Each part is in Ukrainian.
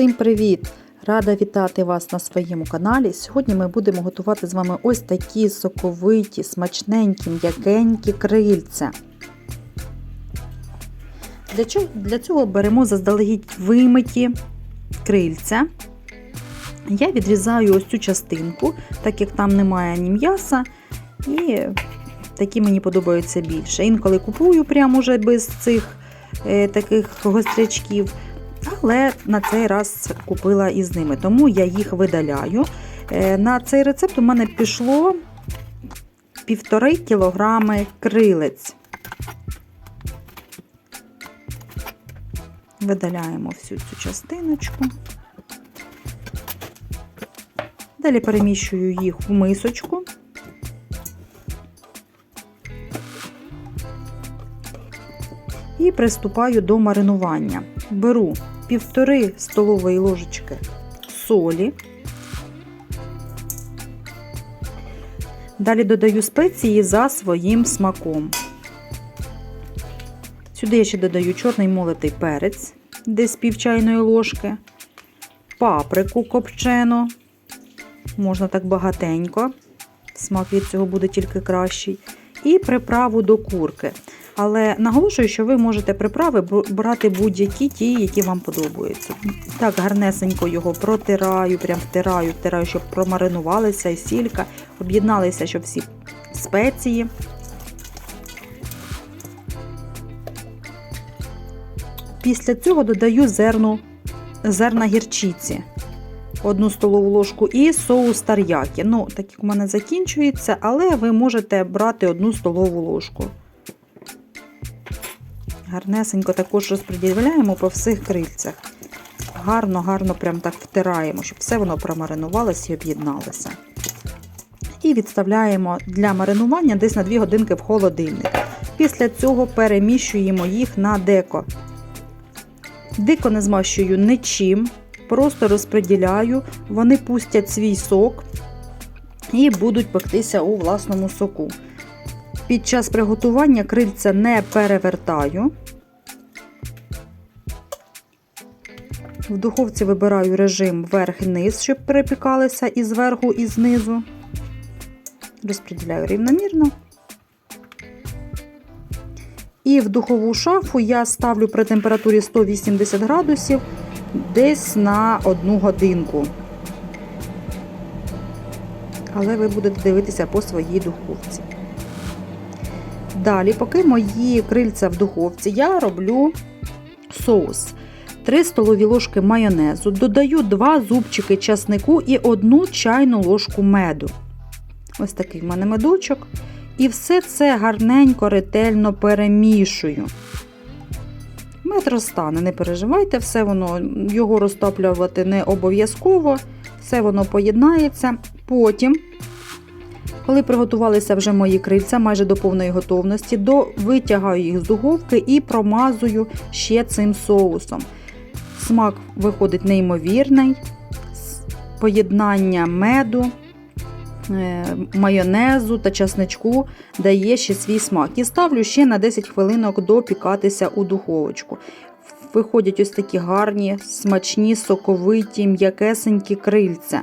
Усім привіт! Рада вітати вас на своєму каналі. Сьогодні ми будемо готувати з вами ось такі соковиті, смачненькі, м'якенькі крильця. Для чого? Для цього беремо заздалегідь вимиті крильця. Я відрізаю ось цю частинку, так як там немає ні м'яса, і такі мені подобаються більше. Інколи купую прямо вже без цих е, таких гострячків. Але на цей раз купила із ними, тому я їх видаляю. Е, На цей рецепт у мене пішло 1,5 кілограми крилець. Видаляємо всю цю частиночку. Далі переміщую їх в мисочку. І приступаю до маринування. Беру півтори столової ложечки солі. Далі додаю спеції за своїм смаком. Сюди я ще додаю чорний молотий перець, десь пів чайної ложки, паприку копчену, можна так багатенько, смак від цього буде тільки кращий, і приправу до курки. Але наголошую, що ви можете приправи брати будь-які ті, які вам подобаються. Так, гарнесенько його протираю, прям втираю, втираю, щоб промаринувалися і сілька, об'єдналися, щоб всі спеції. Після цього додаю зерну, зерна гірчиці. Одну столову ложку і соус тар'які. Ну, так як у мене закінчується, але ви можете брати одну столову ложку. Гарнесенько також розподіляємо по всіх крильцях. Гарно-гарно прям так втираємо, щоб все воно промаринувалося і об'єдналося. І відставляємо для маринування десь на 2 годинки в холодильник. Після цього переміщуємо їх на деко. Дико не змащую нічим, просто розподіляю, вони пустять свій сок і будуть пектися у власному соку. Під час приготування крильця не перевертаю. В духовці вибираю режим верх-низ, щоб перепікалися і зверху, і знизу. Розподіляю рівномірно. І в духову шафу я ставлю при температурі 180 градусів десь на одну годинку. Але ви будете дивитися по своїй духовці. Далі, поки мої крильця в духовці, я роблю соус. 3 столові ложки майонезу, додаю 2 зубчики часнику і 1 чайну ложку меду. Ось такий в мене медочок. І все це гарненько, ретельно перемішую. Мед розтане, не переживайте, все воно, його розтоплювати не обов'язково, все воно поєднається. Потім коли приготувалися вже мої крильця майже до повної готовності, до витягаю їх з духовки і промазую ще цим соусом. Смак виходить неймовірний, поєднання меду, майонезу та часничку дає ще свій смак. І ставлю ще на 10 хвилинок допікатися у духовочку. Виходять ось такі гарні, смачні, соковиті, м'якесенькі крильця.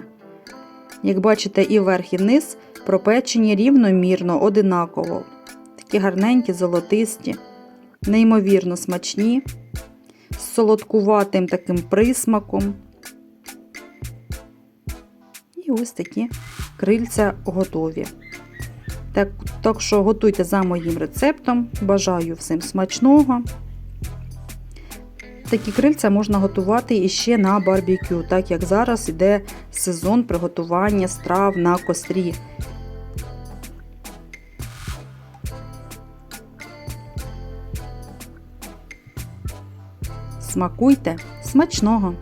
Як бачите, і верх, і низ пропечені рівномірно, одинаково. Такі гарненькі, золотисті, неймовірно смачні, з солодкуватим таким присмаком. І ось такі крильця готові. Так, так що готуйте за моїм рецептом. Бажаю всім смачного. Такі крильця можна готувати іще на барбекю, так як зараз йде сезон приготування страв на кострі. Смакуйте смачного!